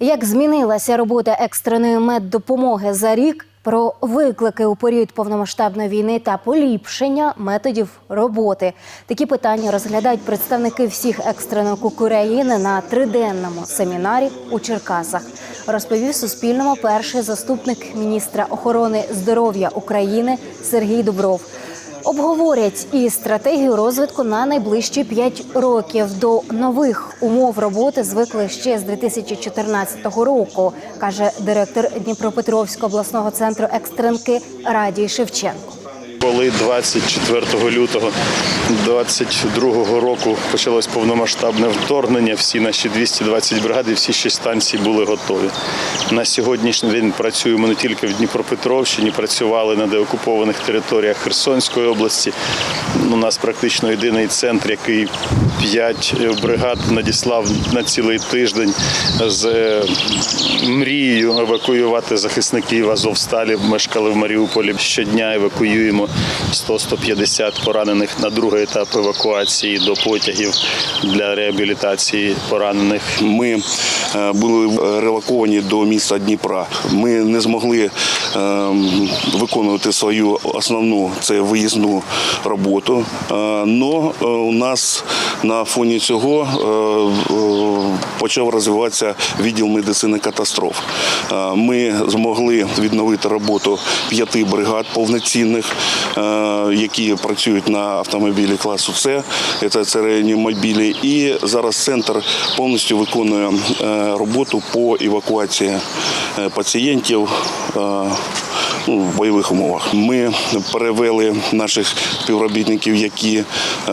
Як змінилася робота екстреної меддопомоги за рік? Про виклики у період повномасштабної війни та поліпшення методів роботи. Такі питання розглядають представники всіх екстрених України на триденному семінарі у Черкасах. Розповів Суспільному перший заступник міністра охорони здоров'я України Сергій Дубров. Обговорять і стратегію розвитку на найближчі 5 років. До нових умов роботи звикли ще з 2014 року, каже директор Дніпропетровського обласного центру екстренки Радій Шевченко. Коли 24 лютого 22 року почалось повномасштабне вторгнення, всі наші 220 бригад і всі шість станцій були готові. На сьогоднішній день працюємо не тільки в Дніпропетровщині, працювали на деокупованих територіях Херсонської області. У нас практично єдиний центр, який 5 бригад надіслав на цілий тиждень з е, мрією евакуювати захисників Азовсталі, мешкали в Маріуполі. Щодня евакуюємо 100-150 поранених на другий етап евакуації до потягів для реабілітації поранених. Ми були релоковані до міста Дніпра. Ми не змогли е, виконувати свою основну це виїзну роботу. Але у нас на фоні цього е, е, почав розвиватися відділ медицини катастроф. Е, Ми змогли відновити роботу п'яти бригад повноцінних, е, які працюють на автомобілі класу С, це, реанімобілі. І зараз центр повністю виконує е, роботу по евакуації е, пацієнтів. Е, ну, в бойових умовах. Ми перевели наших співробітників, які е,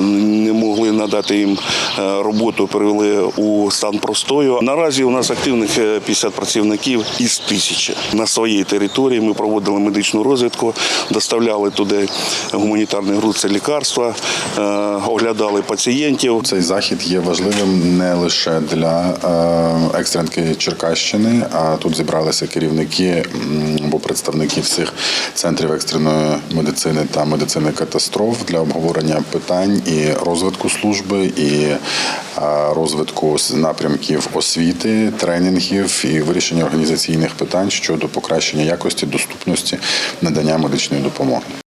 не могли надати їм е, роботу, перевели у стан простою. Наразі у нас активних е, 50 працівників із тисячі. На своїй території ми проводили медичну розвідку, доставляли туди гуманітарний груз, це лікарства, е, оглядали пацієнтів. Цей захід є важливим не лише для е, екстренки Черкащини, а тут зібралися керівники представники всіх центрів екстреної медицини та медицини катастроф для обговорення питань і розвитку служби, і розвитку напрямків освіти, тренінгів і вирішення організаційних питань щодо покращення якості доступності надання медичної допомоги.